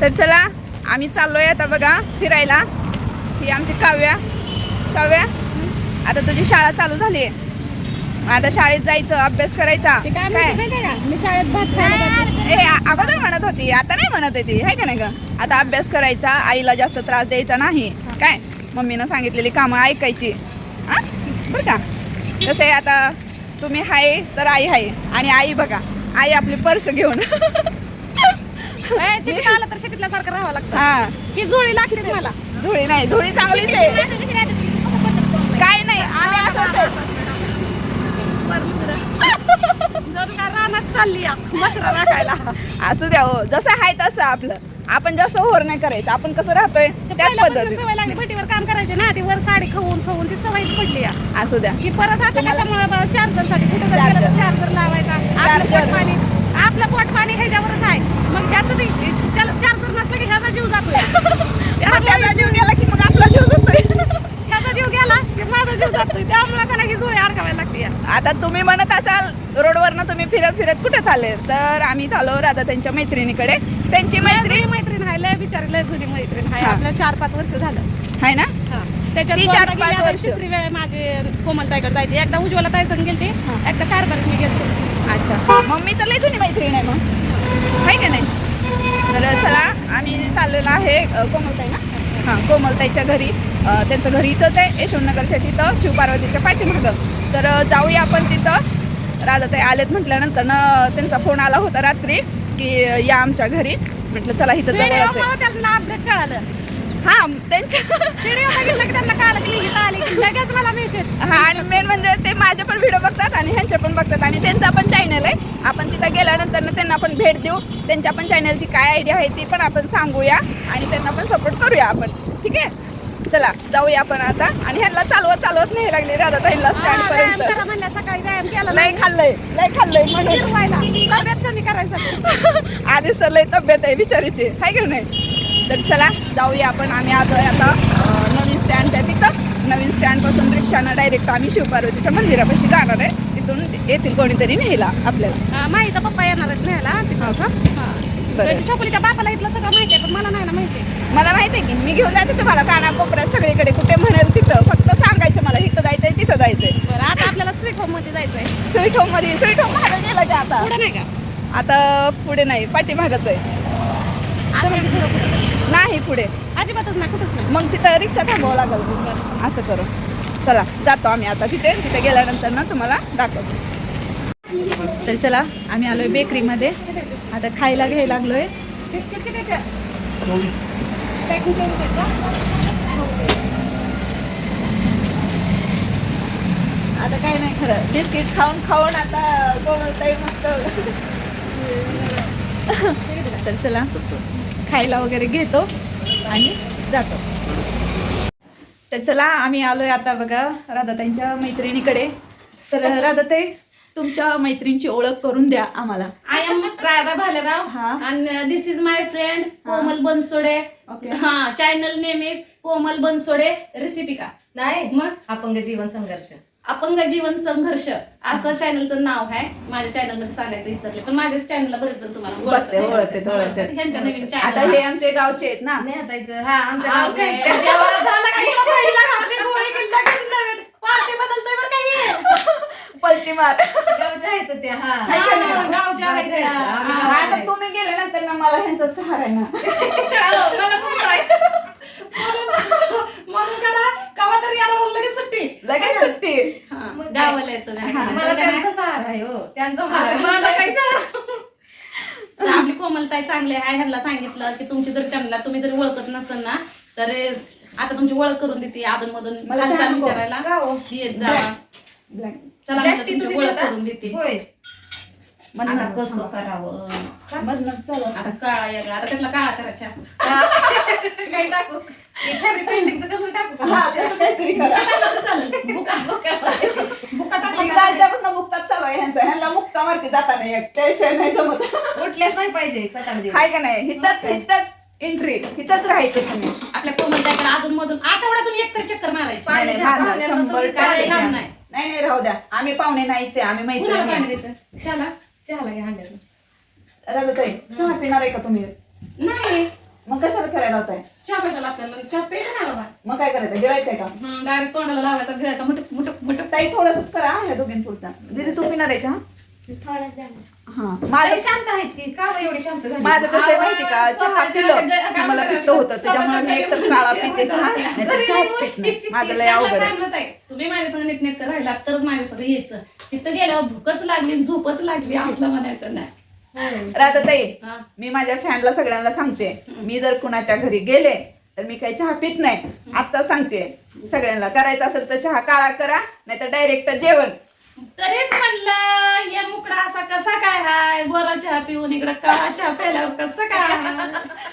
तर चला आम्ही चाललोय आता बघा फिरायला. ही आमची काव्या काव्या. आता तुझी शाळा चालू झाली. आहे आता शाळेत जायचं अभ्यास करायचा. काय मी शाळेत भात आ- अगोदर म्हणत होती. आता नाही म्हणत आहे ती. आहे का नाही ग? आता अभ्यास करायचा आईला जास्त त्रास द्यायचा नाही. काय? मम्मीनं सांगितलेली कामं ऐकायची. हा बरं का? आहे आता तुम्ही हाय तर आई आहे आणि आई बघा आई आपली पर्स घेऊन. ए, शिकत आलं तर शिकल्यासारखं राहावं लागतं. हा. ही जुळी लागतेच मला. धुळी नाही धुळी चांगलीच आहे. काय नाही आम्ही रानात चालली या मसरा राखायला. असू द्या हो जसं आहे तसं आपलं. आपण जास्त होर नाही करायचं आपण कसं राहतोय? त्याच पहिल्यापासून पद्धतीत. सवय लागली भटीवर काम करायचे ना ती वर साडी खाऊन खाऊन ती सवयच पडली या. असू द्या. की परत आता कशामुळे चार्जर. साठी कुठे चार्जर लावायचा आपलं Charger. पोट पाणी आपलं पोट पाणी ह्याच्यावरच आहे. मग ह्याचं ते चार्जर नसलं की ह्याचा जीव जातोय. त्याचा जीव गेला की मग आपला जीव जातोय. ह्याचा जीव गेला की माझा जीव जातोय. त्यामुळे का नाही जुळी अडकावायला लागते. आता तुम्ही म्हणत असाल रोडवरनं तुम्ही फिरत फिरत कुठे चालले? तर आम्ही चाललो राधा त्यांच्या मैत्रिणीकडे. त्यांची मैत्रीण जुनी मैत्रीण आहे लय बिचारी लय जुनी मैत्रीण आहे. आपल्या चार पाच वर्ष झालं. आहे ना? त्याच्यात ती चार पाच वर्ष. तिसरी वेळ माझी कोमलताईकडे जायची. एकदा उज्ज्वला ताई संग गेलती. एकदा कारभार मी गेलते अच्छा. मम्मी तर लय जुनी मैत्रीण आहे मग. आहे का नाही? तर चला आम्ही चाललेलो आहे अ, कोमलताई ना? हां कोमलताईच्या घरी. अ, त्यांचं घरी इथंच आहे यशवंतनगरच्या तिथं शिवपार्वतीच्या पाठीमागं. तर अ, जाऊया आपण तिथं. राधाताई आलेत म्हटल्यानंतर ना त्यांचा फोन आला होता रात्री की अ, या आमच्या घरी. म्हटलं चला इथं जवळच आहे. त्यांना अपडेट कळालं. हां त्यांच्या व्हिडिओ बघितलं की त्यांना कळालं की इथं आली. की लगेच मला मेसेज हा आणि मेन म्हणजे ते माझे पण व्हिडिओ बघतात आणि ह्यांचे पण बघतात. आणि त्यांचा पण चॅनल आहे. आपण तिथं गेल्यानंतर ना त्यांना पण भेट देऊ. त्यांच्या पण चॅनलची काय आयडिया आहे ती पण आपण सांगूया. आणि त्यांना पण सपोर्ट करूया आपण. ठीक आहे? चला जाऊया आपण आता. आणि ह्यांना चालवत चालवत नाही लागली राधा ताईला स्टँड पर्यंत. करा म्हणल्या सकाळी व्यायाम केला लय खाल्लंय लय खाल्लंय म्हणून. फिरवायला तब्येत कमी करायसाठी. आधीच तर लय तब्येत आहे बिचारीची. आहे की नाही? तर चला जाऊया आपण. आम्ही आलोय आता नवीन स्टँडच्या तिथं. नवीन स्टँडपासून रिक्षानं डायरेक्ट आम्ही शिवपार्वतीच्या मंदिरापाशी जाणार आहे. तिथून येतील कोणीतरी नेला आपल्याला. माईचा पप्पा येणार आहेत न्यायला हो. का? छोकुलीच्या बापाला इथलं सगळं माहिती आहे पण मला नाही ना माहिती मला माहिती आहे की मी घेऊन जाते तुम्हाला. कानाकोपऱ्यात सगळीकडे कुठे म्हणेल तिथं. फक्त सांगायचं मला इथं जायचंय तिथं जायचंय. बरं आता आपल्याला स्वीट होममध्ये जायचंय. स्वीट होममध्ये स्वीट होम गेलं की आता. पुढे नाही का? आता पुढे नाही पाठीमागच आहे. असं पुढं कुठं? नाही पुढे. अजिबातच नाही कुठंच नाही. मग तिथं रिक्षा थांबावं लागेल. असं करू. चला जातो आम्ही आता तिथे. तिथे गेल्यानंतर ना तुम्हाला दाखवतो. तर चला आम्ही आलोय बेकरीमध्ये. आता खायला घ्यायला लागलोय. बिस्किट किती पॅकिंग आहेत का? आता काही नाही खरं. बिस्किट खाऊन खाऊन आता कोमलताई मस्त. तर चला. खायला वगैरे घेतो आणि जातो. तर चला आम्ही आलोय आता बघा राधाताईंच्या मैत्रिणीकडे. तर राधाताई तुमच्या मैत्रिणीची ओळख करून द्या आम्हाला. आय एम राधा भालेराव हा. आणि this is my friend Komal Bansode. Okay. हा channel name is Komal Bansode रेसिपिका नाही. मग? अपंग जीवन संघर्ष. अपंग जीवन संघर्ष. असं चॅनलचं नाव आहे. माझ्या चॅनलमध्ये सांगायचं विसरले. पण माझ्या चॅनलला बरेच जण तुम्हाला बघते. ओळखते ओळखते. ह्यांच्या नवीन आता चॅनल हे आमचे गावचे आहेत ना. हा आमच्या पलटी मार. गावच्या आहेत त्या हा. हाय का नाही? गावच्या आहेत त्या. आम्ही हा. गावच्या आता. तुम्ही गेले नंतर ना मला ह्यांचा सहारा आहे ना लगेच सुट्टी. लगेच सुट्टी हा, मग काय? गावाला येतो ना. मला त्यांचा सहारा आहे हो त्यांचा आता सहारा मला काय सांग? तर आपली कोमलताई चांगली आहे ह्यांना सांगितलं की तुमची जर त्यांना तुम्ही जर ओळखत नसेल ना तर आता तुमची ओळख करून देते अधून मधून. विचारायला हो? येत जा चला ओळख? करून देते कसं करावं. चला काळा वेगळा आता त्यातला काळा करायचा. टाकू? फॅब्रिक पेंटिंगचं कलर टाकू का? हा, तसं काहीतरी करा. चालेल. बुका बुका. टाकला ती का? कालच्यापासून मुक्ताच चालू आहे ह्यांचा. ह्यांना मुक्ता मारती जाता नाही एक नाही जमत. उठलेच नाही पाहिजे सकाळ दिवस. हाय का नाही? हिथंच हिथंच एंट्री हिथंच राहायचं तुम्ही. आपल्या कोमलताईकडे अधून मधून आठवड्यातून एक तरी चक्कर मारायची. नाही, नाही, मारणार, शंभर टक्के. नाही. नाही राहू द्या. आम्ही पाहुणे नाहीचे आम्ही कुणाला मैत्रिणी पाणी. द्यायचं चहाला घ्या हांड्यात. राधाताई चहा पिणार आहे का तुम्ही? नाही. मग कशाला करायला होताय चहा कशाला आपल्याला? चहा पेट नाही बाबा. मग काय करायचं? गिळायचंय का? डायरेक्ट तोंडाला लावायचा गिळायचा मुठक मुठक मुठक. ताई थोडंसंच करा ह्या दोघींपुरता. दीदी तू पिणार आहे चहा? थोडं द्या मला. हा. माझं शांत आहेत ती. का बरं एवढी शांत झाली? माझं कसं आहे माहिती का? चहा पिलं मला पित्त होतं त्याच्यामुळे मी एकतर काळा पिते चहा नाही तर चहाच पित नाही. माझं लय अवघड आहे. चांगलंच आहे. तुम्ही माझ्या संग नीटनेट राहिला तरच माझ्या सगळं यायचं. तिथं गेल्यावर भूकच लागली आणि झोपच लागली असलं म्हणायचं नाही. हा. मी माझ्या फॅनला सगळ्यांना सांगते मी जर कुणाच्या घरी गेले तर मी काही चहा पित नाही. आता सांगते सगळ्यांना करायचं असेल तर चहा काळा करा नाही तर डायरेक्ट जेवण. तरीच म्हणलं या मुकडा असा कसा काय हाय? गोरा चहा पिऊन इकडं काळा चहा प्यायल्यावर कसं काय हाय?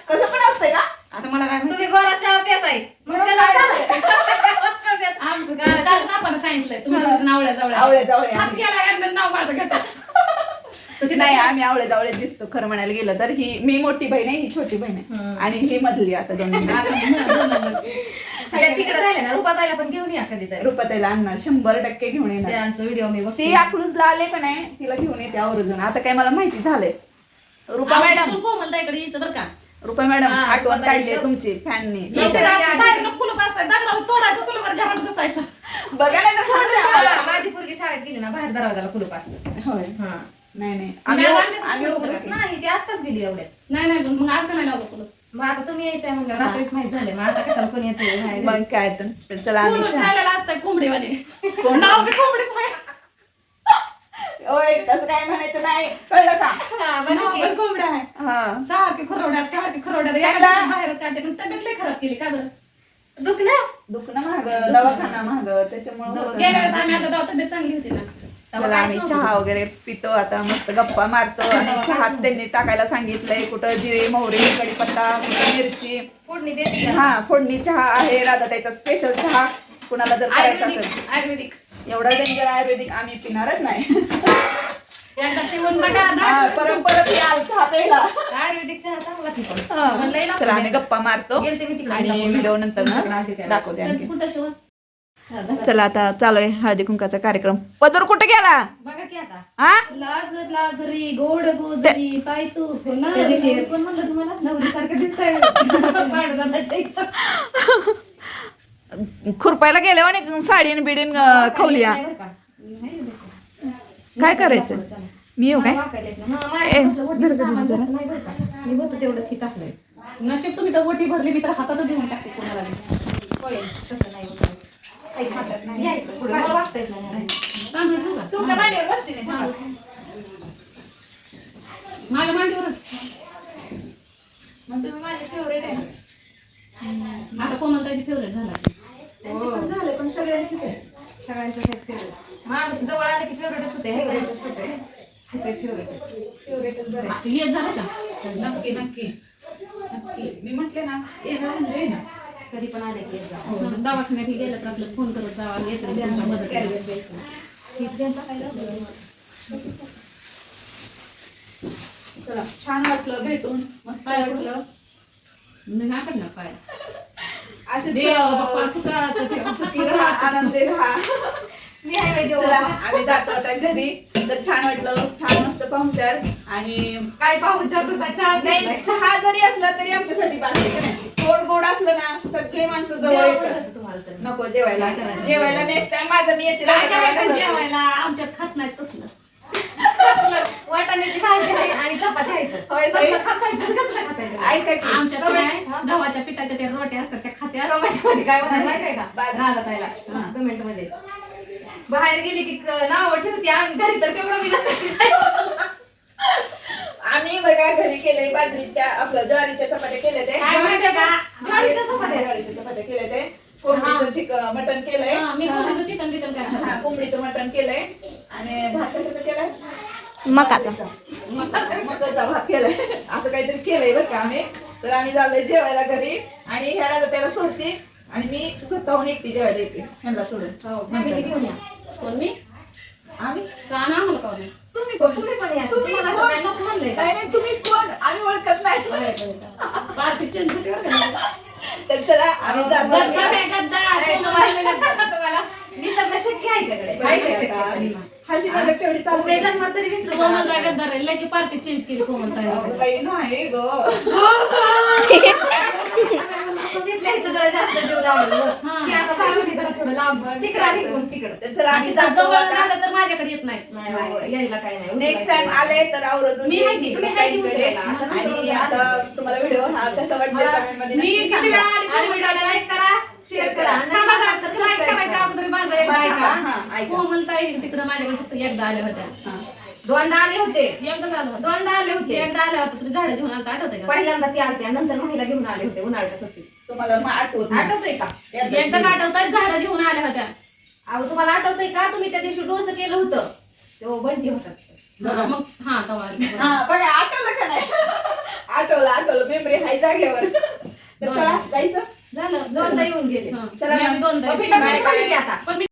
कसं पण असतंय का? आता मला काय माहिती? तुम्ही गोरा चहा पिताय. आम- कालच आपण सांगितलंय तुम्ही आवळ्या जावळ्या हात केला यांना नाव माझं घेतात नाही आम्ही आवळे जावळे दिसतो खरं म्हणायला गेलं तर. ही मी मोठी बहीण आहे ही छोटी बहीण आहे. आणि ही मधली आता दोन त्या तिकडे राहिले ना रुपात आल्या पण घेऊन या कधीतरी. रुपाताईला आणणार शंभर टक्के घेऊन येणार. त्यांचं व्हिडिओ मी बघते. ती अकलूजला आले का नाही तिला घेऊन येते आवर्जून. आता काय मला माहिती झालंय. रुपा मॅडम. कोमलता इकडे यायचं बरं का? रुपा मॅडम हा, आठवण रुपाताई काढली तो- तुमची फॅननी. इकडे कुलूप असतं दगडावर तोडायचं कुलूपवर घरात बसायचं. बघा नाही तर. माझी पोरगी शाळेत गेली ना बाहेर दरवाजाला कुलूप असतं होय. हा. नाही नाही. आम्ही नाही, आम्ही. नाही. ती आत्ताच गेली एवढ्यात. नाही नाही मग आज का नाही लावलं कुलूप? मग आता तुम्ही यायचंय म्हणलं रात्रीच माहीत झाले मग आता कशाला कोणी येते बाहेर? मग काय तर. तर चला आम्ही चहा. खायला असतंय कोंबडीवाले. नाव बी कोंबडीच आहे. ओय तसं काय म्हणायचं नाही. कळलं का? हा, नाव. पण कोंबड्या आहे. हा. सारखी सारखी एका बाहेरच काढते पण तब्येत खराब केली का बरं दुखणं? दुखणं महाग दवाखाना महाग त्याच्यामुळे गेल्या वेळेस. आम्ही आता तेव्हा तब्येत चांगली होती ना. काहीच आम्ही. चहा वगैरे पितो आता मस्त गप्पा मारतो आणि चहात त्यांनी टाकायला सांगितलंय कुठं जिरे मोहरी कढीपत्ता कुठं मिरची. फोडणी द्यायची? हा फोडणी चहा आहे राधा त्याचा स्पेशल चहा. कुणाला जर करायचा असेल. आयुर्वेदिक. एवढा डेंजर आयुर्वेदिक आम्ही पिणारच नाही. हा, चहा प्यायला. आयुर्वेदिक चहा चांगला लागतो आम्ही. गप्पा मारतो गेलते मी तिकडे. आणि इंदापूरला. व्हिडिओ नंतर ना. दाखवते आणखी. कुठं शिवा चला आता चालू आहे हळदी कुंकाचा कार्यक्रम पदर कुठे गेला बघा की आता हा लाज लाजरी गोड गोजरी ताई तू त्या दिवशी कोण म्हणलं तुम्हाला नवरी सारखं दिसतंय पांडुरंगाच्या इथं. खुरपायला गेले आणि साडीन बिडीन अं, खवली हा. नाही बरं का? काय करायचं मी येऊ काय मला वाकायला येत नाही. हा, ए, माझ्या कसलं वरती धर, धर, सामान धर. जास्त नाही बरं का? मी होतं तेवढंच हे टाकलंय नशीब तुम्ही तर वटी भरली मी तर हातातच देऊन टाकते कोणाला बी. होय तसं नाही होत. ऐक ना. या इकडं पुढे. मला वागता येत नाही तांदूळ ठेवू का? तुमच्या मांडीवर बसते. हा. माझ्या मांडीवर मग तुम्ही माझे फेवरेट आहे आता कोमलताची फेवरेट झाला. त्यांचे पण झाले पण सगळ्यांचीच आहे सगळ्यांचं माणूस जवळ आला की फेवरेटच होते हे फेवरेटच होते. होते फेवरेटच फेवरेटच बरं आहे. येत झालं का? नक्की नक्की. नक्की. मी म्हटले ना येणार म्हणजे येणार कधी पण आले की. हो, दवाखान्यात गेलं तर आपलं फोन करत जावा येतं लागलं? चला छान वाटलं भेटून. मस्त काय वाटलं. नाही पडणार पाय. असे आनंदी राहा. मी आहे वैद्य चला. आम्ही जातो आता घरी. तर छान वाटलं छान मस्त पाहुणचार. आणि काय पाहू चहा चहा नाही चहा जरी असला तरी आमच्यासाठी बाकी नाही? गोड गोड असलं ना सगळे माणसं जवळ येतात. नको जेवायला. काय करायचं? जेवायला नेक्स्ट टाइम माझं मी येते काय करायचं. जेवायला. आमच्यात खात नाहीत तसलं. वाटाण्याची भाजी आहे आणि चपाती आहे. तर. होय ताई. कसलं खाताय तर कसलं खाताय तुम्ही? ऐका की. आमच्यात कमेंट- काय हा? गव्हाच्या पिठाच्या त्या रोट्या असतात त्या खात्यात. कमेंटमध्ये काय म्हणतात माहिती आहे का? राधाताईला हा. कमेंटमध्ये. बाहेर गेली की नाव ठेवते आणि घरी तर तेवढं मी आम्ही बघा घरी केले बाजरीच्या आपलं ज्वारीच्या चपात्या केले ते काय माहितीये का? ज्वारीच्या चपात्या? ज्वारीच्या चपात्या केले ते कोंबडीचं चिकन मटन केलंय. हा, मी कोंबडीचं चिकन बिकन काय खात हा कोंबडीचं मटन केलंय. आणि भात कशाचं केलंय? मकाचा. मकाचा. भात केलाय. असं काहीतरी केलंय बरं का आम्ही. तर आम्ही चाललोय जेवायला घरी. आणि ह्या राजा त्याला सोडते. आणि मी स्वतःहून एकटी जेवायला येते. ह्यांना सोडून. फॅमिली घेऊन या. कोण मी आम्ही का ना आम्हाला का नाही? तुम्ही कोण तुम्ही पण या तुम्ही काय? नाही कोण आम्ही ओळखत नाही पार्टी चंचुटीवर का? तर चला आम्ही जातो गद्दार आहे, गद्दार. अरे कोंबडीचं तुम्हाला तुम्हाला निसर्ग शक्य आहे का कडे? आहे का शक्य? हशी मदत तेवढी चालू उभे जन्मात तरी विसरू कोमलता नका. गद्दार आहे. लगे पार्टी चेंज केली कोमलताईने. अगं बाई नाही ग तिथल्या इथं जरा जास्त जीव लागलो की आता भावनी जरा थोडं लांब. तिकडं आली मग तिकडं. तर चला आम्ही आणि जातो जवळ आता. झालं तर माझ्याकडे येत नाही. नाही हो, यायला काय नाही. नेक्स्ट टाइम आले तर आवरतून मी आहे की, येईन तुम्ही इकडे आहे की ताईंकडे. उचलायला. आता आणि आता आले. तुम्हाला व्हिडिओ हा कसा वाटतो मला- कमेंटमध्ये मी नक्की किती सांगा. वेळा आली आणि व्हिडिओला लाईक करा शेअर करा. आणि थांबा जरा, नंतर like subscribe करायच्या करा. अगोदर माझं एक हा, हा, ऐका. हा, ऐका. कोमलताई तिकडे माझ्याकडे फक्त एकदा आल्या होत्या. हा. दोनदा आले होते. एकदा झालं होतं. दोनदा आले होते. एकदा आल्या होत्या. तुम्ही झाडं घेऊन आलता आठवतंय का? पहिल्यांदा ते आलते आणि नंतर महिला घेऊन आले होते उन्हाळ्याच्या सुट्टीत. तुम्हाला मग आठवत नाही. आठवतंय का? एकदा आठवतात झाडं घेऊन आल्या होत्या. अहो तुम्हाला आठवतंय का? तुम्ही त्या दिवशी डोस केलं होतं. तो बंटी होता. हा, मग हा तवा. हा बघा आठवलं का नाही? आठवलं आठवलं. मेमरी हाय जागेवर. तर चला जायचं? झालं. दोनदा येऊन गेले. हा. चला मी मग. आम्ही दोनदा मग भेटा बाय, भेट झाली बाय. की आता. पण मी